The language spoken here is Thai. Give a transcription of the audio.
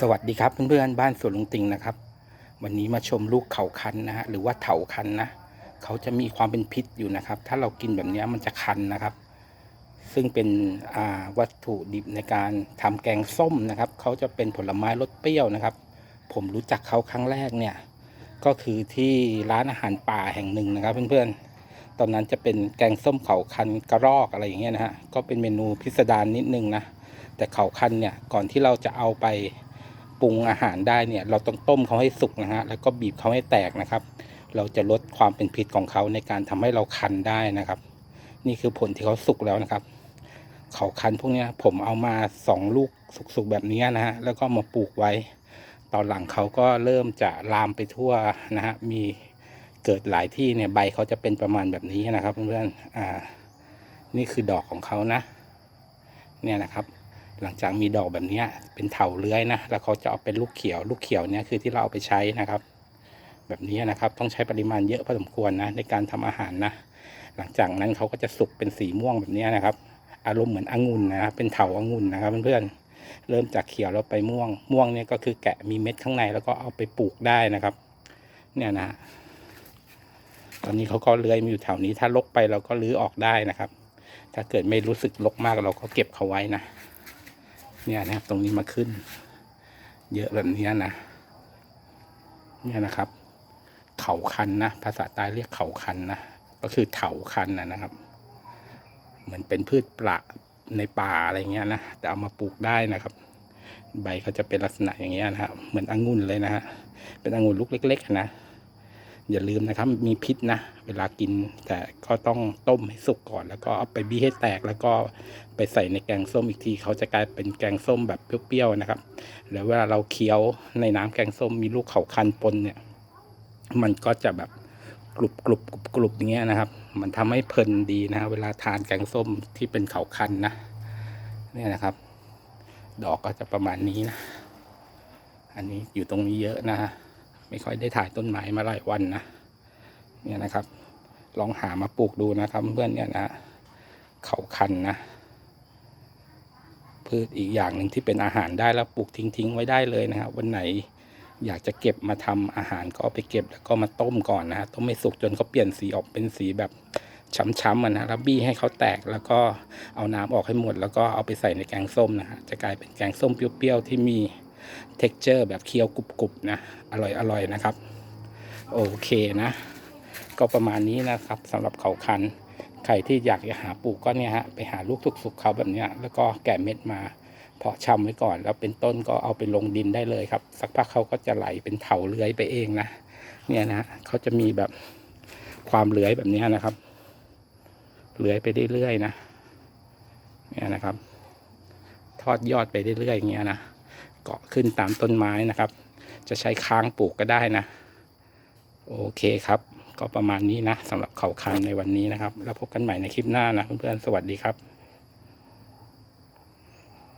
สวัสดีครับเพื่อนๆบ้านสวนลุงติงนะครับ วันนี้มาชมลูกเขาคันนะฮะหรือว่าเถาคันนะเขาจะมีความเป็นพิษอยู่นะครับ ถ้าเรากินแบบนี้มันจะคันนะครับ ซึ่งเป็นวัตถุดิบในการทำแกงส้มนะครับเขาจะเป็นผลไม้รสเปรี้ยวนะครับ ผมรู้จักเขาครั้งแรกเนี่ย ก็คือที่ร้านอาหารป่าแห่งหนึ่งนะครับ เพื่อนๆ ตอนนั้นจะเป็นแกงส้มเขาคันกระรอกอะไรอย่างเงี้ยนะฮะก็เป็นเมนูพิสดารนิดนึงนะ แต่เขาคันเนี่ยก่อนที่เราจะเอาไปปรุงอาหารได้เนี่ย เราต้องต้มเขาให้สุกนะฮะแล้วก็บีบเขาให้แตกนะครับ เราจะลดความเป็นพิษของเขาในการทำให้เราคันได้นะครับ นี่คือผลที่เขาสุกแล้วนะครับ เขาคันพวกเนี้ยผมเอามาสองลูกสุกๆแบบนี้นะฮะแล้วก็มาปลูกไว้ตอนหลังเขาก็เริ่มจะลามไปทั่วนะฮะมีเกิดหลายที่เนี่ยใบเขาจะเป็นประมาณแบบนี้นะครับเพื่อนๆอ่านี่คือดอกของเขานะ เนี่ยนะครับ หลังจากมีดอกแบบนี้เป็นเถาเลื้อยนะแล้วเขาจะเอาเป็นลูกเขียว ลูกเขียวเนี่ยคือที่เราเอาไปใช้นะครับ แบบนี้นะครับต้องใช้ปริมาณเยอะพอสมควรนะในการทำอาหารนะหลังจากนั้นเขาก็จะสุกเป็นสีม่วงแบบนี้นะครับ อารมณ์เหมือนองุ่นนะครับเป็นเถาองุ่นนะครับเพื่อนๆเริ่มจากเขียวแล้วไปม่วง ม่วงเนี่ยก็คือแกะมีเม็ดข้างในแล้วก็เอาไปปลูกได้นะครับ เนี่ยนะตอนนี้เขาก็เลื้อยมาอยู่แถวนี้ถ้าลกไปเราก็ลื้อออกได้นะครับ ถ้าเกิดไม่รู้สึกลกมากเราก็เก็บเขาไว้นะ เนี่ยนะครับ ตรงนี้มาขึ้น เยอะแบบนี้นะ เนี่ยนะครับ เขาคันนะ ภาษาใต้เรียกเขาคันนะ ก็คือเถาคันนะนะครับ เหมือนเป็นพืชประในป่าอะไรเงี้ยนะ แต่เอามาปลูกได้นะครับ ใบเขาจะเป็นลักษณะอย่างเงี้ยนะฮะเหมือนองุ่นเลยนะฮะ เป็นองุ่นลูกเล็ก ๆ นะ อย่าลืมนะครับมีพิษนะ เวลากินแต่ก็ต้องต้มให้สุกก่อน แล้วก็เอาไปบี้ให้แตกแล้วก็ไปใส่ในแกงส้มอีกที เขาจะกลายเป็นแกงส้มแบบเปรี้ยวๆนะครับแล้วเวลาเราเคี้ยวในน้ำแกงส้มมีลูกเขาคันปนเนี่ย มันก็จะแบบกรุบกรุบกรุบกรุบอย่างเงี้ยนะครับ มันทำให้เพลินดีนะ เวลาทานแกงส้มที่เป็นเขาคันนะเนี่ยนะครับ ดอกก็จะประมาณนี้นะ อันนี้อยู่ตรงนี้เยอะนะฮะ ไม่ค่อยได้ถ่ายต้นไม้มาหลายวันนะเนี่ยนะครับ ลองหามาปลูกดูนะครับเพื่อนเนี่ยนะเขาคันนะ พืชอีกอย่างหนึ่งที่เป็นอาหารได้แล้วปลูกทิ้งๆไว้ได้เลยนะครับวันไหนอยากจะเก็บมาทำอาหารก็ไปเก็บแล้วก็มาต้มก่อนนะฮะต้มไม่สุกจนเขาเปลี่ยนสีออกเป็นสีแบบช้ำๆอะนะแล้วบี้ให้เขาแตกแล้วก็เอาน้ำออกให้หมด แล้วก็เอาไปใส่ในแกงส้มนะฮะจะกลายเป็นแกงส้มเปรี้ยวๆที่มี เท็กเจอร์แบบเคี้ยวกรุบๆนะ อร่อยๆนะครับ โอเคนะ ก็ประมาณนี้นะครับสำหรับเขาคันใครที่อยากจะหาปลูกก็เนี่ยฮะไปหาลูกสุกๆเขาแบบเนี้ยแล้วก็แกะเม็ดมาเพาะชำไว้ก่อน แล้วเป็นต้นก็เอาไปลงดินได้เลยครับ สักพักเขาก็จะไหลเป็นเถาเลื้อยไปเองนะเนี่ยนะเขาจะมีแบบความเลื้อยแบบนี้นะครับเลื้อยไปเรื่อยๆนะเนี่ยนะครับ ทอดยอดไปเรื่อยๆอย่างเงี้ยนะ เกาะขึ้นตามต้นไม้นะครับ จะใช้ค้างปลูกก็ได้นะ โอเคครับ ก็ประมาณนี้นะสำหรับเขาคันในวันนี้นะครับ แล้วพบกันใหม่ในคลิปหน้านะเพื่อนๆสวัสดีครับ